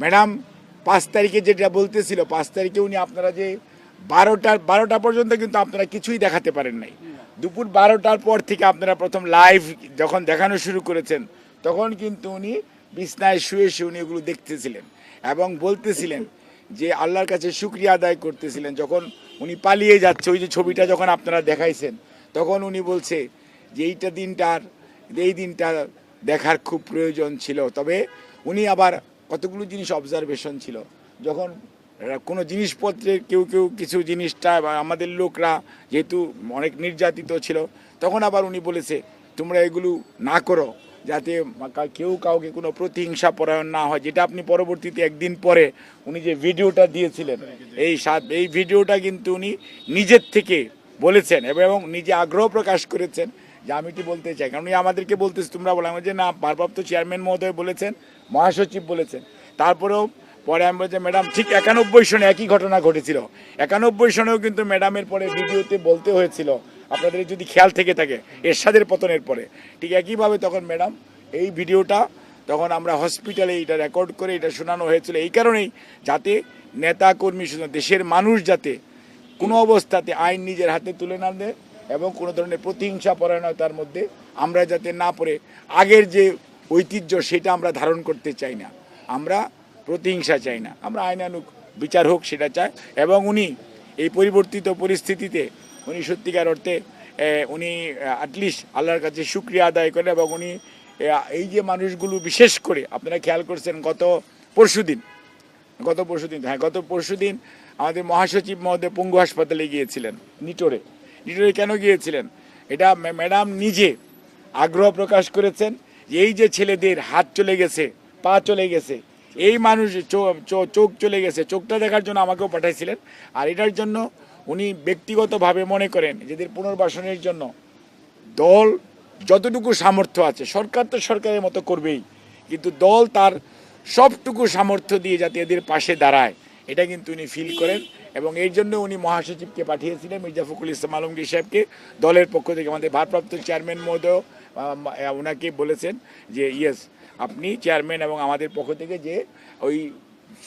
Madam, পাঁচ তারিখে যেটা বলতেছিল, পাঁচ তারিখে উনি আপনারা যে বারোটা বারোটা পর্যন্ত কিন্তু আপনারা কিছুই দেখাতে পারেন নাই। দুপুর বারোটার পর থেকে আপনারা প্রথম লাইভ যখন দেখানো শুরু করেছেন, তখন কিন্তু উনি বিছনায় শুয়ে শুয়ে উনি এগুলো দেখতেছিলেন এবং বলতেছিলেন যে আল্লাহর কাছে শুক্রিয়া আদায় করতেছিলেন। যখন উনি পালিয়ে যাচ্ছে, ওই যে ছবিটা যখন আপনারা দেখাইছেন, তখন উনি বলছে যে এইটা দিনটার, এই দিনটা দেখার খুব প্রয়োজন ছিল। তবে উনি আবার কতগুলো জিনিস অবজারভেশন ছিল। যখন কোনো জিনিসপত্রের কেউ কেউ কিছু জিনিসটা বা আমাদের লোকরা যেহেতু অনেক নির্যাতিত ছিল, তখন আবার উনি বলেছে, তোমরা এগুলো না করো, যাতে কেউ কাউকে কোনো প্রতিহিংসা পরায়ণ না হয়। যেটা আপনি পরবর্তীতে একদিন পরে উনি যে ভিডিওটা দিয়েছিলেন, এই সাত, এই ভিডিওটা কিন্তু উনি নিজের থেকে বলেছেন এবং নিজে আগ্রহ প্রকাশ করেছেন। যে আমি এটি বলতে চাই? কারণ আমাদেরকে বলতেছে, তোমরা বললাম যে না, ভারপ্রাপ্ত চেয়ারম্যান মহোদয় বলেছেন, মহাসচিব বলেছেন। তারপরেও পরে আমি বলছি, ম্যাডাম, ঠিক একানব্বই সনে একই ঘটনা ঘটেছিল। একানব্বই সনেও কিন্তু ম্যাডামের পরে ভিডিওতে বলতে হয়েছিল, আপনাদের যদি খেয়াল থেকে থাকে, এরশাদের পতনের পরে। ঠিক একইভাবে তখন ম্যাডাম, এই ভিডিওটা তখন আমরা হসপিটালে এটা রেকর্ড করে এটা শোনানো হয়েছিল। এই কারণেই যাতে নেতা কর্মী দেশের মানুষ যাতে কোনো অবস্থাতে আইন নিজের হাতে তুলে না দেয় এবং কোনো ধরনের প্রতিহিংসা পরায়ণতার মধ্যে আমরা যাতে না পড়ে, আগের যে ঐতিহ্য সেটা আমরা ধারণ করতে চাই না। আমরা প্রতিহিংসা চাই না। আমরা আইনানুক বিচার হোক সেটা চাই। এবং উনি এই পরিবর্তিত পরিস্থিতিতে উনি সত্যিকার অর্থে উনি অ্যাটলিস্ট আল্লাহর কাছে শুক্রিয়া আদায় করেন এবং উনি এই যে মানুষগুলো বিশেষ করে, আপনারা খেয়াল করছেন গত পরশুদিন গত পরশুদিন হ্যাঁ গত পরশুদিন আমাদের মহাসচিব মহোদয় পঙ্গু হাসপাতালে গিয়েছিলেন, নিটোরে। নিটোরে কেন গিয়েছিলেন? এটা ম্যাডাম নিজে আগ্রহ প্রকাশ করেছেন এই যে ছেলেদের হাত চলে গেছে, পা চলে গেছে, এই মানুষ চোখ চলে গেছে, চোখটা দেখার জন্য আমাকেও পাঠাইছিলেন। আর এটার জন্য উনি ব্যক্তিগতভাবে মনে করেন এদের পুনর্বাসনের জন্য দল যতটুকু সামর্থ্য আছে, সরকার তো সরকারের মতো করবেই, কিন্তু দল তার সবটুকু সামর্থ্য দিয়ে যাতে এদের পাশে দাঁড়ায়। এটা কিন্তু উনি ফিল করেন এবং এই জন্য উনি মহাসচিবকে পাঠিয়েছিলেন মির্জা ফখরুল ইসলাম আলমগীর সাহেবকে। দলের পক্ষ থেকে আমাদের ভারপ্রাপ্ত চেয়ারম্যান মহোদয় ওনাকে বলেছেন যে ইয়েস আপনি চেয়ারম্যান এবং আমাদের পক্ষ থেকে যে ওই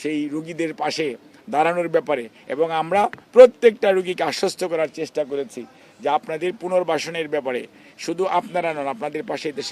সেই রুগীদের পাশে দাঁড়ানোর ব্যাপারে এবং আমরা প্রত্যেকটা রুগীকে আশ্বস্ত করার চেষ্টা করেছি যে আপনাদের পুনর্বাসনের ব্যাপারে। শুধু আপনারা নন, আপনাদের পাশে দেশের